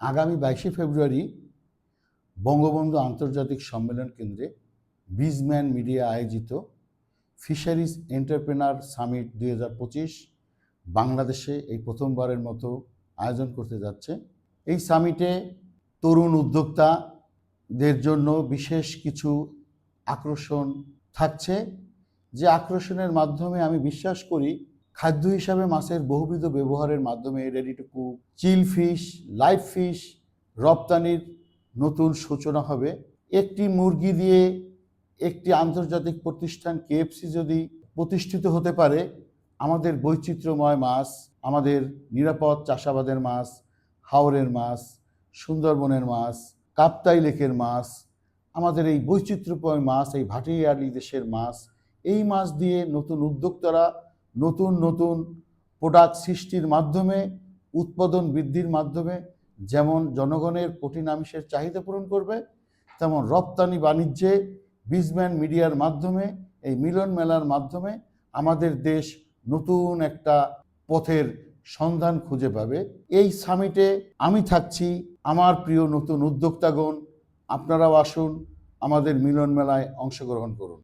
আগামী বাইশে ফেব্রুয়ারি বঙ্গবন্ধু আন্তর্জাতিক সম্মেলন কেন্দ্রে বিজম্যান মিডিয়া আয়োজিত ফিশারিজ এন্টারপ্রেনার সামিট দুই হাজার পঁচিশ বাংলাদেশে এই প্রথমবারের মতো আয়োজন করতে যাচ্ছে। এই সামিটে তরুণ উদ্যোক্তাদের জন্য বিশেষ কিছু আকর্ষণ থাকছে। যে আকর্ষণের মাধ্যমে আমি বিশ্বাস করি খাদ্য হিসাবে মাছের বহুবিধ ব্যবহারের মাধ্যমে ready to cook chill fish live fish রপ্তানির নতুন সূচনা হবে। একটি মুরগি দিয়ে একটি আন্তর্জাতিক প্রতিষ্ঠান কেএফসি যদি প্রতিষ্ঠিত হতে পারে, আমাদের বৈচিত্র্যময় মাছ, আমাদের নিরাপদ চাষাবাদের মাছ, হাওরের মাছ, সুন্দরবনের মাছ, কাপ্তাই লেকের মাছ, আমাদের এই বৈচিত্র্যময় মাছ, এই ভাটিয়ালি দেশের মাছ, এই মাছ দিয়ে নতুন উদ্যোক্তারা নতুন নতুন প্রোডাক্ট সৃষ্টির মাধ্যমে, উৎপাদন বৃদ্ধির মাধ্যমে যেমন জনগণের কঠিন আমিষের চাহিদা পূরণ করবে, তেমন রপ্তানি বাণিজ্যে বিজম্যান মিডিয়ার মাধ্যমে, এই মিলন মেলার মাধ্যমে আমাদের দেশ নতুন একটা পথের সন্ধান খুঁজে পাবে। এই সামিটে আমি থাকছি আমার প্রিয় নতুন উদ্যোক্তাগণ। আপনারাও আসুন আমাদের মিলন মেলায় অংশগ্রহণ করুন।